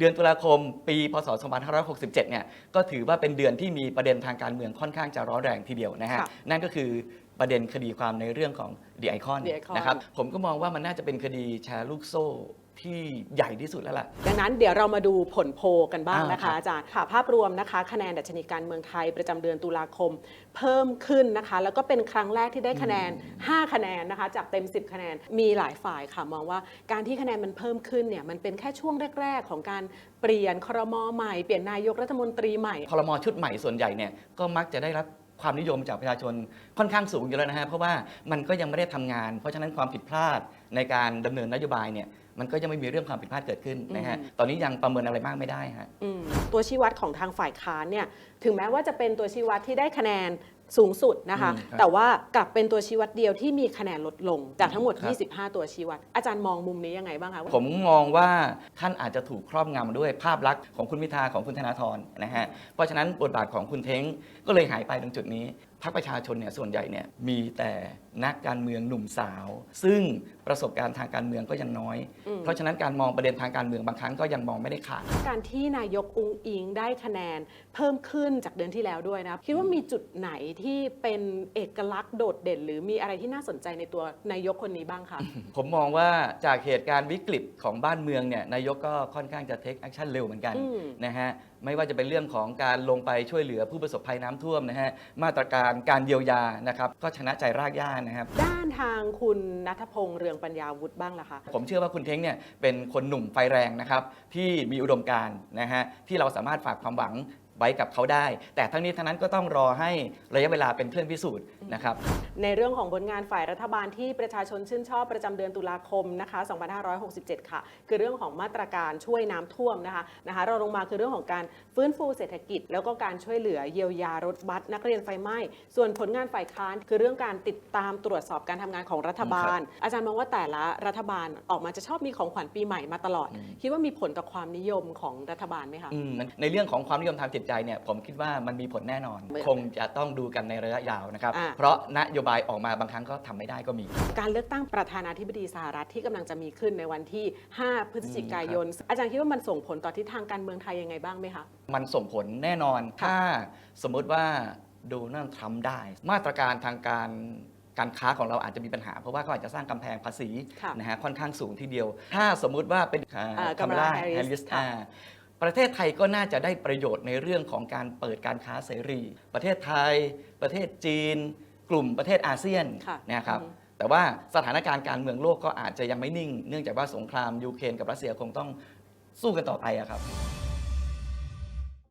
เดือนตุลาคมปีพศ 2567 เนี่ยก็ถือว่าเป็นเดือนที่มีประเด็นทางการเมืองค่อนข้างจะร้อนแรงทีเดียวนะฮะ ค่ะนั่นก็คือประเด็นคดีความในเรื่องของดีไอคอน The Icon นะครับ ผมก็มองว่ามันน่าจะเป็นคดีแชร์ลูกโซ่ ที่ใหญ่ที่สุดแล้วล่ะ ดังนั้นเดี๋ยวเรามาดูผลโพลกันบ้างอ่านนะครัคะบอาจารย์ค่ะภาพรวมนะคะ คะแนนดัชนีการเมืองไทยประจำเดือนตุลาคม เพิ่มขึ้นนะคะ แล้วก็เป็นครั้งแรกที่ได้คะแนน 5 คะแนนนะคะ จากเต็ม 10 คะแนนมีหลายฝ่ายค่ะมองว่าการที่คะแนนมันเพิ่มขึ้นเนี่ยมันเป็นแค่ช่วงแรก ๆ ของการเปลี่ยนครมใหม่เปลี่ยนนายกรัฐมนตรีใหม่พลมชุดใหม่ส่วนใหญ่เนี่ยก็มักจะได้รับ ความนิยมจากประชาชนค่อนข้างสูงอยู่แล้วนะฮะเพราะว่ามันก็ยังไม่ได้ทำงาน เพราะฉะนั้นความผิดพลาดในการดำเนินนโยบายเนี่ยมันก็ยังไม่มีเรื่องความผิดพลาดเกิดขึ้นนะฮะอืมตอนนี้ยังประเมินอะไรมากไม่ได้ฮะอืมตัวชี้วัดของทางฝ่ายค้านเนี่ย ถึงแม้ว่าจะเป็นตัวชี้วัดที่ได้คะแนน สูงสุดนะคะอืมครับแต่ว่ากลับเป็นตัวชี้วัดเดียวที่มีคะแนนลดลงจากทั้งหมดครับ25 ตัวชี้วัด อาจารย์มองมุมนี้ยังไงบ้างคะผมมองว่าท่านอาจจะถูกครอบงำด้วยภาพลักษณ์ของคุณพิธาของคุณธนาธรนะฮะเพราะฉะนั้นบทบาทของคุณเท้งก็เลยหายไปตรงจุดนี้ พรรคประชาชนเนี่ยส่วนใหญ่เนี่ยมีแต่นักการเมืองหนุ่มสาว ซึ่งประสบการณ์ทางการเมืองก็ยังน้อยอืมเพราะฉะนั้นการมองประเด็นทางการเมืองบางครั้งก็ยังมองไม่ได้ขาดการที่นายกอุงอิงได้คะแนนเพิ่มขึ้นจากเดือนที่แล้วด้วยนะคิดว่ามีจุดไหนที่เป็นเอกลักษณ์โดดเด่น หรือมีอะไรที่น่าสนใจในตัวนายกคนนี้บ้างคะผมมองว่าจากเหตุการณ์วิกฤตของบ้านเมืองเนี่ยนายกก็ค่อนข้างจะเทคแอคชั่นเร็วเหมือนกันอืมนะฮะไม่ว่าจะเป็นเรื่องของการลงไปช่วยเหลือผู้ประสบภัยน้ำท่วมนะฮะมาตรการการเยียวยานะครับ ก็ชนะใจรากหญ้านะครับ ด้านทางคุณนัทพงษ์เรืองปัญญาวุฒิบ้างล่ะคะ ผมเชื่อว่าคุณเท้งเนี่ยเป็นคนหนุ่มไฟแรงนะครับ ที่มีอุดมการณ์นะฮะที่เราสามารถฝากความหวังไว้กับเขาได้ แต่ทั้งนี้ทั้งนั้นก็ต้องรอให้ระยะเวลาเป็นเครื่องพิสูจน์ นะครับ ในเรื่องของผลงานฝ่ายรัฐบาลที่ประชาชนชื่นชอบประจำเดือนตุลาคมนะคะ2567 ค่ะ คือเรื่องของมาตรการช่วยน้ำท่วมนะคะนะคะเราลงมาคือเรื่องของการฟื้นฟูเศรษฐกิจ แล้วก็การช่วยเหลือเยียวยารถบัสนักเรียนไฟไหม้ ส่วนผลงานฝ่ายค้านคือเรื่องการติดตามตรวจสอบการทำงานของรัฐบาล อาจารย์มองว่าแต่ละรัฐบาลออกมาจะชอบมีของขวัญปีใหม่มาตลอด คิดว่ามีผลต่อความนิยมของรัฐบาลไหมคะ อืมในเรื่องของความนิยมทางจิตใจเนี่ยผมคิดว่ามันมีผลแน่นอน ไม่คงจะต้องดูกันในระยะยาวนะครับ อ่าเพราะนโยบายออกมาบางครั้งก็ทำไม่ได้ก็มี การเลือกตั้งประธานาธิบดีสหรัฐที่กำลังจะมีขึ้นในวันที่ 5 พฤศจิกายน อาจารย์คิดว่ามันส่งผลต่อทิศทางการเมืองไทยยังไงบ้างไหมคะ มันส่งผลแน่นอนค่ะถ้าสมมุติว่าโดนัลด์ทรัมป์ได้ มาตรการทางการการค้าของเราอาจจะมีปัญหา เพราะว่าเขาอาจจะสร้างกำแพงภาษีค่ะนะฮะค่อนข้างสูงทีเดียว ถ้าสมมุติว่าเป็นอ่าคามาลา Kamala Harris แฮร์ริสค่ะประเทศไทยก็น่าจะได้ประโยชน์ในเรื่องของการเปิดการค้าเสรี ประเทศไทย ประเทศจีน กลุ่มประเทศอาเซียนค่ะนะครับอือฮึแต่ว่าสถานการณ์การเมืองโลกก็อาจจะยังไม่นิ่ง เนื่องจากว่าสงครามยูเครนกับรัสเซียคงต้องสู้กันต่อไปอะครับ